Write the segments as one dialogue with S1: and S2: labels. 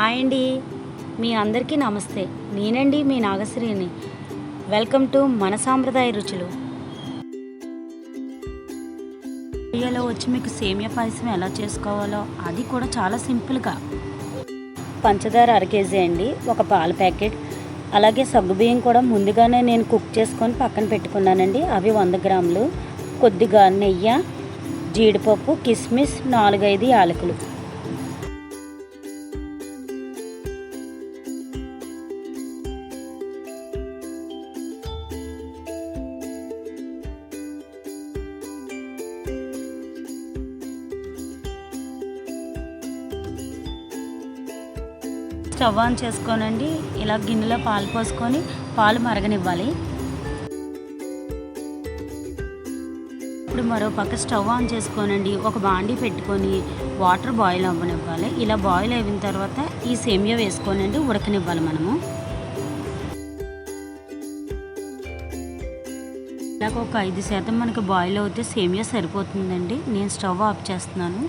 S1: Hi అండి. మీ అందరికీ నమస్తే. నేనండి మీ నాగశ్రీని. వెల్కమ్ టు మన సాంప్రదాయ రుచులు. వీడియోలో వచ్చి మీకు సేమియా పాయసం ఎలా చేసుకోవాలో అది కూడా చాలా సింపుల్గా. పంచదార అర కేజీ అండి ఒక పాల ప్యాకెట్. అలాగే సగ్గుబియ్యం కూడా ముందుగానే నేను కుక్ చేసుకొని పక్కన పెట్టుకున్నానండి. అవి వంద గ్రాములు. కొద్దిగా నెయ్యి జీడిపప్పు కిస్మిస్ నాలుగైదు యాలకులు. స్టవ్ ఆన్ చేసుకోనండి. ఇలా గిన్నెలో పాలు పోసుకొని పాలు మరగనివ్వాలి. ఇప్పుడు మరో పక్క స్టవ్ ఆన్ చేసుకోనండి. ఒక బాండి పెట్టుకొని వాటర్ బాయిల్ అవ్వనివ్వాలి. ఇలా బాయిల్ అయిన తర్వాత ఈ సేమియా వేసుకోనండి. ఉడకనివ్వాలి మనము. ఇలాగ ఒక ఐదు శాతం మనకి బాయిల్ అవుతే సేమియా సరిపోతుందండి. నేను స్టవ్ ఆఫ్ చేస్తున్నాను.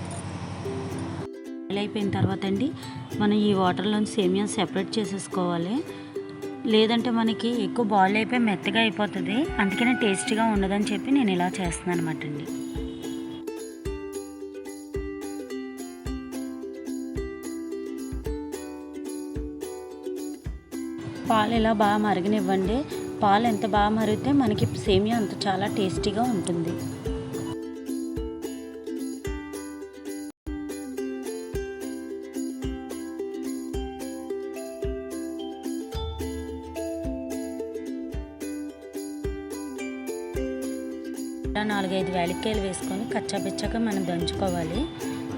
S1: బాయిల్ అయిపోయిన తర్వాత అండి మనం ఈ వాటర్లోని సేమియా సెపరేట్ చేసేసుకోవాలి. లేదంటే మనకి ఎక్కువ బాయిల్ అయిపోయి మెత్తగా అయిపోతుంది. అందుకనే టేస్టీగా ఉండదని చెప్పి నేను ఇలా చేస్తున్నాను అనమాట అండి. పాలు ఇలా బాగా మరగనివ్వండి. పాలు ఎంత బాగా మరిగితే మనకి సేమియా అంత చాలా టేస్టీగా ఉంటుంది. ఇలా నాలుగైదు వేలిక్కాయలు వేసుకొని కచ్చాపిచ్చాక మనం దంచుకోవాలి.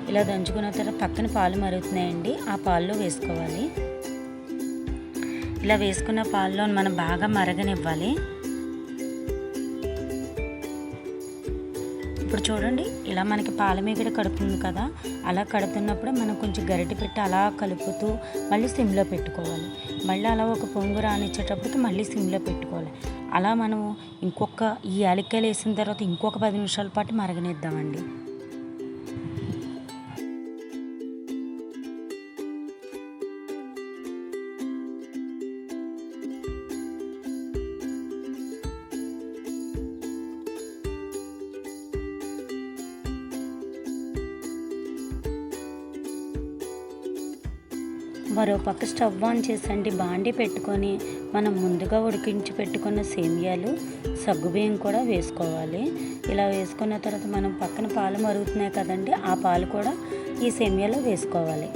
S1: ఇలా దంచుకున్న తర్వాత పక్కన పాలు మరుగుతున్నాయండి. ఆ పాల్లో వేసుకోవాలి. ఇలా వేసుకున్న పాల్లో మనం బాగా మరగనివ్వాలి. ఇప్పుడు చూడండి ఇలా మనకి పాల మీగడ కడుతుంది కదా. అలా కడుతున్నప్పుడు మనం కొంచెం గరిటె పెట్టి అలా కలుపుతూ మళ్ళీ సిమ్లో పెట్టుకోవాలి. మళ్ళీ అలా ఒక పొంగు రానిచ్చేటప్పటికి మళ్ళీ సిమ్లో పెట్టుకోవాలి. అలా మనము ఇంకొక ఈ యాలక్కాయలు వేసిన తర్వాత ఇంకొక పది నిమిషాల పాటు మరగనిద్దామండి. మరో పక్క స్టవ్ ఆన్ చేసండి బాండి పెట్టుకొని మనం ముందుగా ఉడికించి పెట్టుకున్న సేమియాలు సగ్గుబియ్యం కూడా వేసుకోవాలి. ఇలా వేసుకున్న తర్వాత మనం పక్కన పాలు మరుగుతున్నాయి కదండి ఆ పాలు కూడా ఈ సేమియాలో వేసుకోవాలి.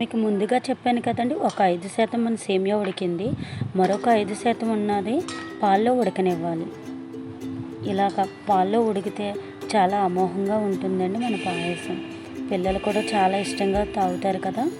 S1: మీకు ముందుగా చెప్పాను కదండి ఒక ఐదు శాతం మన సేమియా ఉడికింది. మరొక ఐదు శాతం ఉన్నది పాల్లో ఉడకనివ్వాలి. ఇలాగ పాల్లో ఉడికితే చాలా అమోఘంగా ఉంటుందండి మన పాయసం. పిల్లలు కూడా చాలా ఇష్టంగా తాగుతారు కదా.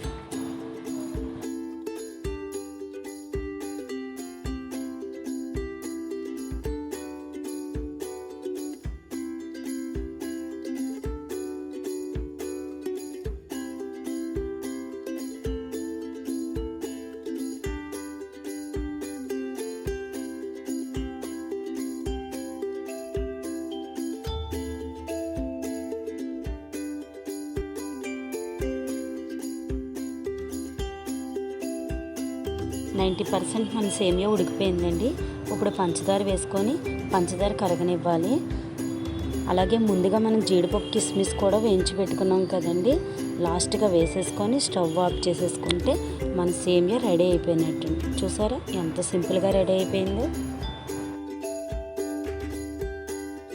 S1: నైంటీ పర్సెంట్ మన సేమియా ఉడికిపోయిందండి. ఇప్పుడు పంచదార వేసుకొని పంచదార కరగనివ్వాలి. అలాగే ముందుగా మనం జీడిపప్పు కిస్మిస్ కూడా వేయించి పెట్టుకున్నాం కదండి. లాస్ట్గా వేసేసుకొని స్టవ్ ఆఫ్ చేసేసుకుంటే మన సేమియా రెడీ అయిపోయినట్టు. చూసారా ఎంత సింపుల్గా రెడీ అయిపోయిందో.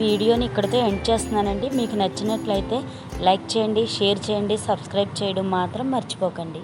S1: వీడియోని ఇక్కడితో ఎండ్ చేస్తున్నానండి. మీకు నచ్చినట్లయితే లైక్ చేయండి షేర్ చేయండి సబ్స్క్రైబ్ చేయడం మాత్రం మర్చిపోకండి.